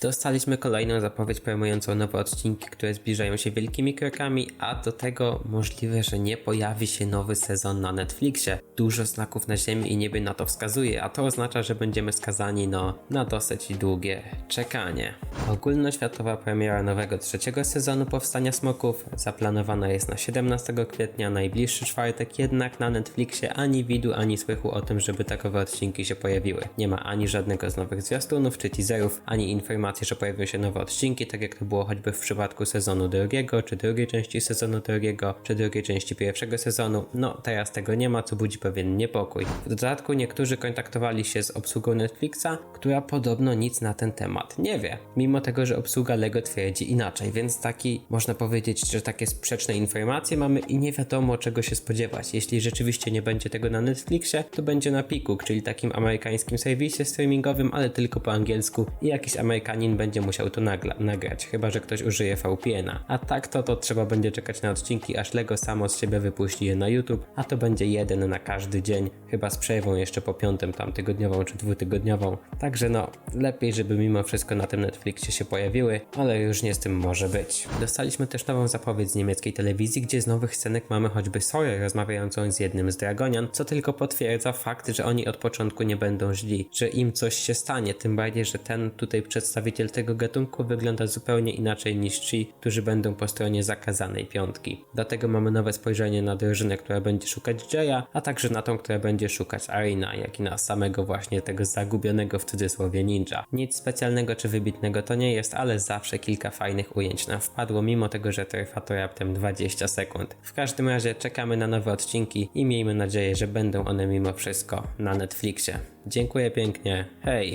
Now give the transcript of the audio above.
Dostaliśmy kolejną zapowiedź promującą nowe odcinki, które zbliżają się wielkimi krokami, a do tego możliwe, że nie pojawi się nowy sezon na Netflixie. Dużo znaków na ziemi i niebie na to wskazuje, a to oznacza, że będziemy skazani no, na dosyć długie czekanie. Ogólnoświatowa premiera nowego trzeciego sezonu Powstania Smoków zaplanowana jest na 17 kwietnia, najbliższy czwartek, jednak na Netflixie ani widu, ani słychu o tym, żeby takowe odcinki się pojawiły. Nie ma ani żadnego z nowych zwiastunów czy teaserów, ani informacji, że pojawią się nowe odcinki, tak jak to było choćby w przypadku sezonu drugiego, czy drugiej części sezonu drugiego, czy drugiej części pierwszego sezonu. No, teraz tego nie ma, co budzi pewien niepokój. W dodatku niektórzy kontaktowali się z obsługą Netflixa, która podobno nic na ten temat nie wie, mimo tego, że obsługa Lego twierdzi inaczej, więc taki, można powiedzieć, że takie sprzeczne informacje mamy i nie wiadomo czego się spodziewać. Jeśli rzeczywiście nie będzie tego na Netflixie, to będzie na Pikuk, czyli takim amerykańskim serwisie streamingowym, ale tylko po angielsku i jakiś Amerykanin będzie musiał to nagla- nagrać, chyba że ktoś użyje VPN-a. A tak to, to trzeba będzie czekać na odcinki, aż Lego samo z siebie wypuści je na YouTube, a to będzie jeden na każdy dzień, chyba z przerwą jeszcze po piątym tam tygodniową czy dwutygodniową. Także no, lepiej, żeby mimo wszystko na tym Netflixie się pojawiły, ale już nie z tym może być. Dostaliśmy też nową zapowiedź z niemieckiej telewizji, gdzie z nowych scenek mamy choćby Sawyer rozmawiającą z jednym z Dragonian, co tylko potwierdza fakt, że oni od początku nie będą źli, że im coś się stanie, tym bardziej, że ten tutaj przedstawiciel tego gatunku wygląda zupełnie inaczej niż ci, którzy będą po stronie zakazanej piątki. Dlatego mamy nowe spojrzenie na drużynę, która będzie szukać Jaya, a także na tą, która będzie szukać Arina, jak i na samego właśnie tego zagubionego w cudzysłowie ninja. Nic specjalnego czy wybitnego to nie jest, ale zawsze kilka fajnych ujęć nam wpadło, mimo tego, że trwa to raptem 20 sekund. W każdym razie czekamy na nowe odcinki i miejmy nadzieję, że będą one mimo wszystko na Netflixie. Dziękuję pięknie, hej!